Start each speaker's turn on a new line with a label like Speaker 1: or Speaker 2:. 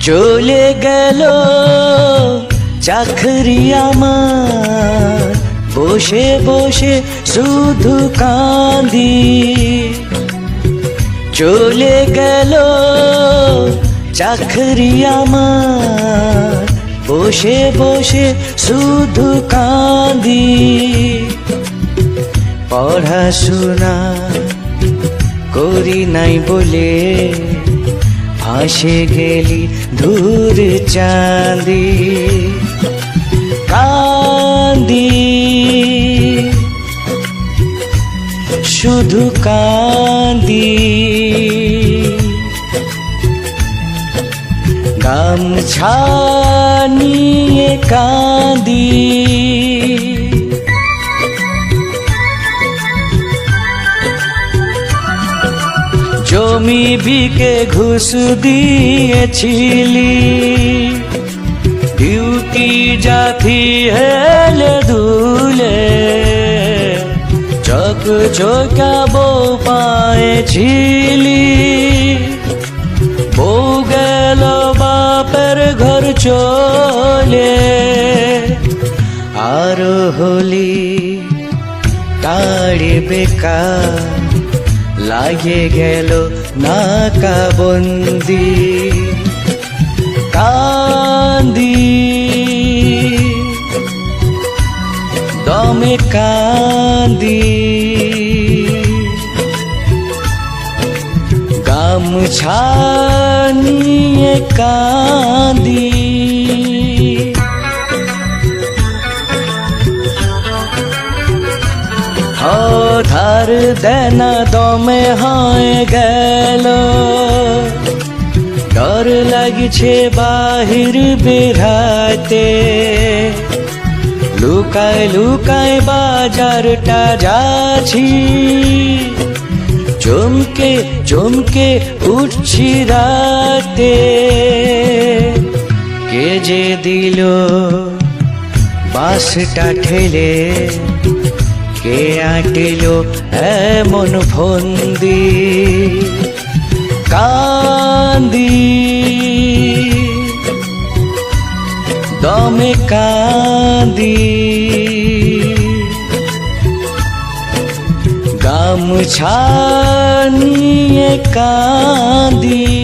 Speaker 1: চলে গেল চাকরি আমার। বসে বসে শুধু কাঁদি। চলে গেল চাকরি আমার। বসে বসে শুধু কাঁদি। পড়াশোনা করি নাই বলে ভাসে গেলি দূর চাঁদি কান্দি শুধু কান্দি গামছা নিয়ে কাঁদি। জমি বিকে ঘুষ দিয়েছিলি। ডিউটি জাতি হেলে দুলে, চক চকাবো পায়েছিলি। বউ গেল বাপের ঘর চলে, আর হলি তাড়ে বেকার লাগে গেল নাকাবন্দি। কান্দি। দমে কান্দি। গামছা নিয়ে কান্দি ধার দেনা দমে হয়ে গেল ডর লাগছে বাহির বেরাতে লুকায় লুকায় বাজারটা যাচ্ছি চমকে চমকে উঠছি রাতে কে যে দিল বাসটা ঠেলে কে আটিল এমন ফন্দি? কান্দি। দমে কান্দি। গামছা নিয়ে কাঁদি